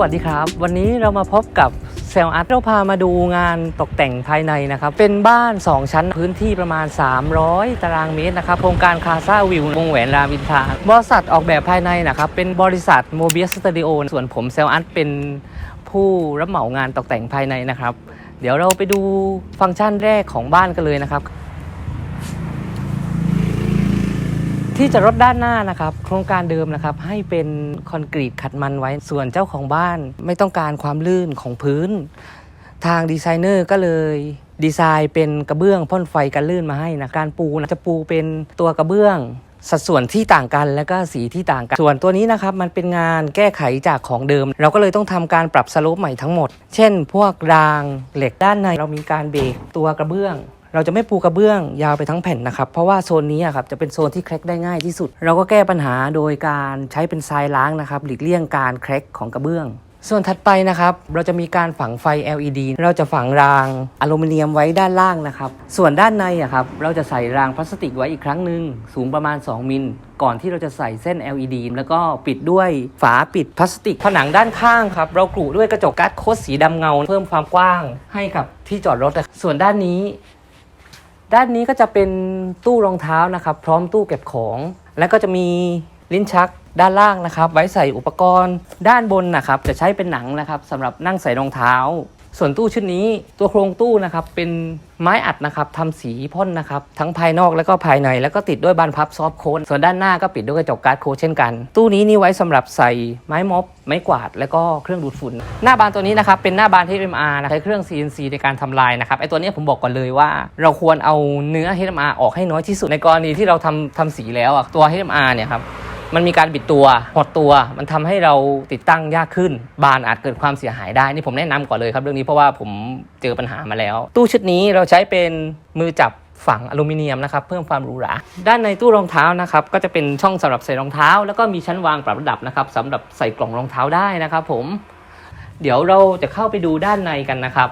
วัสดีครับ วันนี้เรามาพบกับเซลอาร์ตเราพามาดูงานตกแต่งภายในนะครับ เป็นบ้าน 2 ชั้นพื้นที่ประมาณ 300 ตารางเมตรนะครับ โครงการคาซาวิววงแหวนรามอินทราบริษัทออกแบบภายในนะครับ เป็นบริษัทโมเบียสตูดิโอส่วนผมเซลอาร์ตเป็นผู้รับเหมางานตกแต่งภายในนะครับ เดี๋ยวเราไปดูฟังก์ชันแรกของบ้านกันเลยนะครับ ที่จอดรถด้านหน้านะครับ โครงการเดิมนะครับ ให้เป็นคอนกรีตขัดมันไว้ส่วนเจ้าของบ้าน ไม่ต้องการความลื่นของพื้น ทางดีไซเนอร์ก็เลยดีไซน์เป็นกระเบื้องพ่นไฟกันลื่นมาให้นะการปูนะจะปูเป็นตัวกระเบื้อง สัดส่วนที่ต่างกันและก็สีที่ต่างกัน ส่วนตัวนี้นะครับมันเป็นงานแก้ไขจากของเดิม เราก็เลยต้องทำการปรับสโลปใหม่ทั้งหมด เช่น พวกรางเหล็กด้านในเรามีการเบรกตัวกระเบื้อง เราจะไม่ปูกระเบื้องยาวไปทั้งแผ่นนะครับ เพราะว่าโซนนี้ครับจะเป็นโซนที่แคร็กได้ง่ายที่สุด เราก็แก้ปัญหาโดยการใช้เป็นทรายล้างนะครับ หลีกเลี่ยงการแคร็กของกระเบื้อง ส่วนถัดไปนะครับ เราจะมีการฝังไฟ LED เราจะฝังรางอลูมิเนียมไว้ด้านล่างนะครับ ส่วนด้านในอะครับเราจะใส่รางพลาสติกไว้อีกครั้งหนึ่งสูงประมาณ 2 มิลก่อนที่เราจะใส่เส้น LED แล้วก็ปิดด้วยฝาปิดพลาสติก ผนังด้านข้างครับ เรากรุด้วยกระจกการ์ดโคดสีดำเงา เพิ่มความกว้างให้กับที่จอดรถส่วนด้านนี้ ด้านนี้ก็จะเป็นตู้รองเท้านะครับ พร้อมตู้เก็บของ แล้วก็จะมีลิ้นชักด้านล่างนะครับ ไว้ใส่อุปกรณ์ด้านบนนะครับ จะใช้เป็นหนังนะครับสำหรับนั่งใส่รองเท้า ส่วนตู้ชุดนี้ตัวโครงตู้นะครับเป็นไม้อัดนะครับทำสีพ่นนะครับทั้งภายนอกแล้วก็ภายในแล้วก็ติดด้วยบานพับซอฟโค้ดส่วนด้านหน้าก็ปิดด้วยกระจกการ์ดโค้ดเช่นกัน ตู้นี้นี่ไว้สำหรับใส่ไม้ม็อบไม้กวาด แล้วก็เครื่องดูดฝุ่น หน้าบานตัวนี้นะครับเป็นหน้าบาน HMR นะใช้เครื่อง CNC ในการทำลายนะครับไอตัวนี้ผมบอกก่อนเลยว่า เราควรเอาเนื้อ HMR ออกให้น้อยที่สุดในกรณีที่เราทำทำสีแล้วอะตัว HMR เนี่ยครับ มันมีการบิดตัวหดตัว มันทำให้เราติดตั้งยากขึ้น บานอาจเกิดความเสียหายได้ นี่ผมแนะนำก่อนเลยครับเรื่องนี้เพราะว่าผมเจอปัญหามาแล้ว ตู้ชุดนี้เราใช้เป็นมือจับฝังอลูมิเนียมนะครับเพิ่มความหรูหราด้านในตู้รองเท้านะครับก็จะเป็นช่องสำหรับใส่รองเท้า แล้วก็มีชั้นวางปรับระดับนะครับสำหรับใส่กล่องรองเท้าได้นะครับ ผม เดี๋ยวเราจะเข้าไปดูด้านในกันนะครับ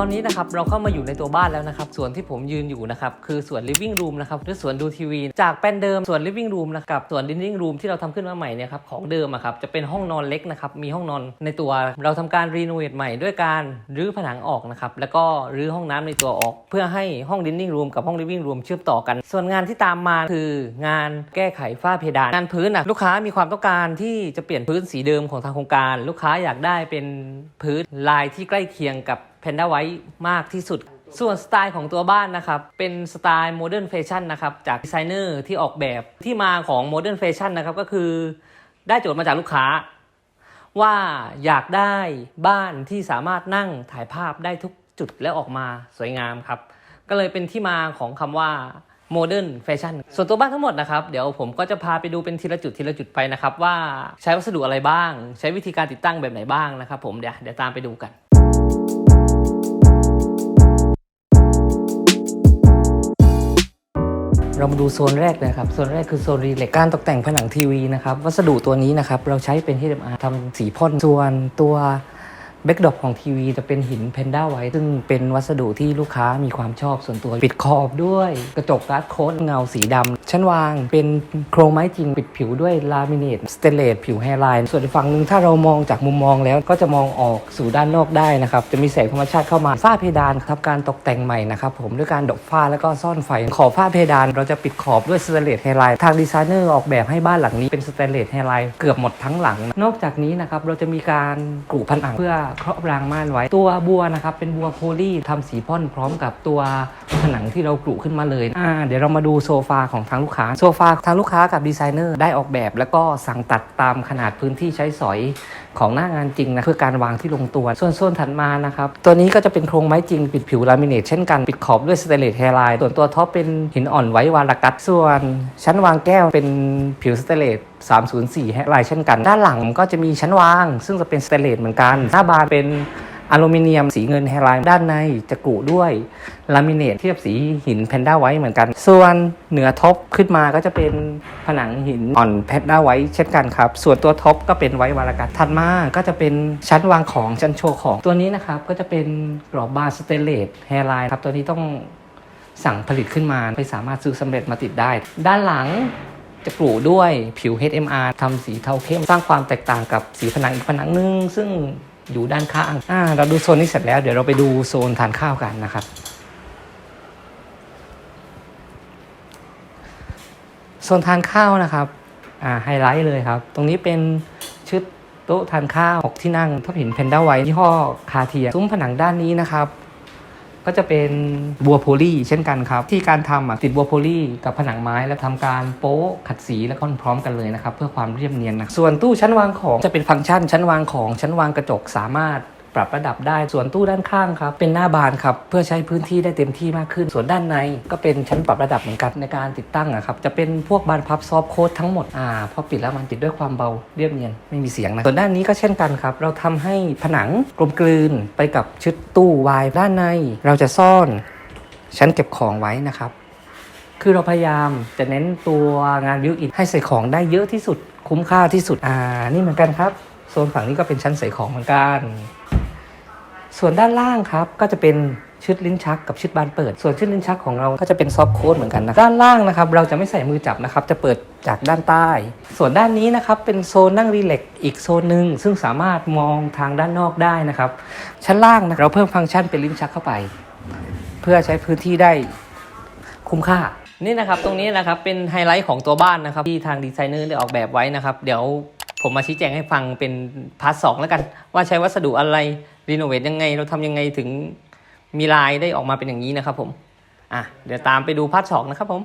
อนนี้นะครับเราเข้ามาอยู่ในตัวบ้านแล้วนะครับส่วนที่ผมยืนอยู่นะครับคือส่วน living room นะครับหรือส่วนดูทีวีจากแปลนเดิมส่วน living room นะครับส่วน living room ที่เราทำขึ้นมาใหม่เนี่ยครับของเดิมอะครับจะเป็นห้องนอนเล็กนะครับมีห้องนอนในตัว เราทำการรีโนเวทใหม่ด้วยการรื้อผนังออกนะครับแล้วก็รื้อห้องน้ำในตัวออก เพื่อให้ห้อง living room กับห้อง living room เชื่อมต่อกัน ส่วนงานที่ตามมาคืองานแก้ไขฝ้าเพดานงานพื้นอะลูกค้ามีความต้องการที่จะเปลี่ยนพื้นสีเดิมของทางโครงการ ลูกค้าอยากได้เป็นพื้นลายที่ใกล้เคียงกับ แพนด้าไว้มากที่สุด ส่วนสไตล์ของตัวบ้านนะครับ เป็นสไตล์โมเดิร์นแฟชั่นนะครับ จากดีไซเนอร์ที่ออกแบบที่มาของโมเดิร์นแฟชั่นนะครับ ก็คือได้โจทย์มาจากลูกค้า ว่าอยากได้บ้านที่สามารถนั่งถ่ายภาพได้ทุกจุดและออกมาสวยงามครับ ก็เลยเป็นที่มาของคำว่าโมเดิร์นแฟชั่นส่วนตัวบ้านทั้งหมดนะครับ เดี๋ยวผมก็จะพาไปดูเป็นทีละจุดทีละจุดไปนะครับ ว่าใช้วัสดุอะไรบ้าง ใช้วิธีการติดตั้งแบบไหนบ้างนะครับผมเดี๋ยวเดี๋ยวตามไปดูกัน เรามาดูโซนแรกเลยครับ โซนแรกคือโซนรีเล็กการตกแต่งผนังทีวีนะครับ วัสดุตัวนี้นะครับ เราใช้เป็น HMR ทำสีพ่น ส่วนตัวแบ็กดอปของทีวีจะเป็นหินเพนด้าไว้ ซึ่งเป็นวัสดุที่ลูกค้ามีความชอบส่วนตัว ปิดขอบด้วย กระจกการ์ดโค้ดเงาสีดำ ชั้นวางเป็นโครงไม้จริงปิดผิวด้วยลามิเนตสเตนเลสผิวแฮร์ไลน์ส่วนฝั่งหนึ่งถ้าเรามองจากมุมมองแล้วก็จะมองออกสู่ด้านนอกได้นะครับ จะมีแสงธรรมชาติเข้ามาฝ้าเพดานครับการตกแต่งใหม่นะครับผมด้วยการดอกฝ้าแล้วก็ซ่อนไฟ ขอบฝ้าเพดานเราจะปิดขอบด้วยสเตนเลสแฮร์ไลน์ทางดีไซเนอร์ออกแบบให้บ้านหลังนี้เป็นสเตนเลสแฮร์ไลน์เกือบหมดทั้งหลัง นอกจากนี้นะครับเราจะมีการกรูผนังเพื่อครอบรางม่านไว้ตัวบัวนะครับเป็นบัวโพลีทำสีพ่นพร้อมกับตัวผนังที่เรากรุขึ้นมาเลยอ่าเดี๋ยวเรามาดูโซฟาของทางลูกค้าโซฟาทางลูกค้ากับดีไซเนอร์ได้ออกแบบ แล้วก็สั่งตัดตามขนาดพื้นที่ใช้สอยของหน้างานจริงนะเพื่อการวางที่ลงตัว ส่วนโซนถัดมานะครับ ตัวนี้ก็จะเป็นโครงไม้จริง ปิดผิวลามิเนตเช่นกันปิดขอบด้วยสเตเลสแฮร์ไลน์ส่วนตัวท็อปเป็นหินอ่อนไว้วาลกัตส่วน ชั้นวางแก้วเป็นผิวสเตเลส304แฮร์ไลน์เช่นกัน ด้านหลังก็จะมีชั้นวาง ซึ่งจะเป็นสเตเลสเหมือนกัน หน้าบานเป็น อลูมิเนียมสีเงินแฮร์ไลน์ด้านในจะกรุด้วยลามิเนตเทียบสีหินแพนด้าไว้เหมือนกัน ส่วนเหนือท็อปขึ้นมาก็จะเป็นผนังหินอ่อนแพนด้าไว้เช่นกันครับ ส่วนตัวท็อปก็เป็นไว้วาลกัตถัดมาก็จะเป็นชั้นวางของชั้นโชว์ของตัวนี้นะครับก็จะเป็นกรอบบาร์สเตเลสแฮร์ไลน์ครับตัวนี้ต้องสั่งผลิตขึ้นมาไม่สามารถซื้อสำเร็จมาติดได้ ด้านหลังจะปลูด้วยผิว HMR ทำสีเทาเข้ม สร้างความแตกต่างกับสีผนังอีกผนังหนึง ซึ่ง อยู่ด้านข้างอ่าเราดูโซนนี้เสร็จแล้วเดี๋ยวเราไปดูโซนทานข้าวกันนะครับ โซนทานข้าวนะครับอ่าไฮไลท์เลยครับ ตรงนี้เป็นชุดโต๊ะทานข้าว 6 ที่นั่งถ้าเห็นเพนด้าไว้ยี่ห้อคาเทียซุ้มผนังด้านนี้นะครับ ก็จะเป็นบัวโพลีเช่นกันครับ ที่การทำอะติดบัวโพลีกับผนังไม้แล้วทำการโป๊ะขัดสีแล้วก็พร้อมกันเลยนะครับเพื่อความเรียบเนียนนะส่วนตู้ชั้นวางของจะเป็นฟังก์ชันชั้นวางของชั้นวางกระจกสามารถ ปรับระดับได้ ส่วนตู้ด้านข้างครับ เป็นหน้าบานครับ เพื่อใช้พื้นที่ได้เต็มที่มากขึ้น ส่วนด้านในก็เป็นชั้นปรับระดับเหมือนกันในการติดตั้งอะครับ จะเป็นพวกบานพับซอฟต์โค้ดทั้งหมด อ่า พอปิดแล้วมันปิดด้วยความเบาเรียบเนียน ไม่มีเสียงนะ ส่วนด้านนี้ก็เช่นกันครับ เราทำให้ผนังกลมกลืนไปกับชุดตู้วายด้านใน เราจะซ่อนชั้นเก็บของไว้นะครับคือเราพยายามจะเน้นตัวงานวิวอินให้ใส่ของได้เยอะที่สุดคุ้มค่าที่สุด อ่า นี่เหมือนกันครับ โซนฝั่งนี้ก็เป็นชั้นใส่ของเหมือนกัน ส่วนด้านล่างครับก็จะเป็นชุดลิ้นชักกับชุดบานเปิด ส่วนชุดลิ้นชักของเราก็จะเป็นซอฟต์โค้ดเหมือนกันนะด้านล่างนะครับเราจะไม่ใส่มือจับนะครับ จะเปิดจากด้านใต้ ส่วนด้านนี้นะครับเป็นโซนนั่งรีแล็กอีกโซนหนึ่งซึ่งสามารถมองทางด้านนอกได้นะครับ ชั้นล่างนะเราเพิ่มฟังก์ชันเป็นลิ้นชักเข้าไป เพื่อใช้พื้นที่ได้คุ้มค่านี่นะครับตรงนี้นะครับเป็นไฮไลท์ของตัวบ้านนะครับที่ทางดีไซเนอร์ได้ออกแบบไว้นะครับ เดี๋ยว ผมมาชี้แจงให้ฟังเป็นพาร์ทสองแล้วกัน ว่าใช้วัสดุอะไรรีโนเวทยังไง เราทำยังไงถึงมีลายได้ออกมาเป็นอย่างนี้นะครับผม อะเดี๋ยวตามไปดูพาร์ทสองนะครับผม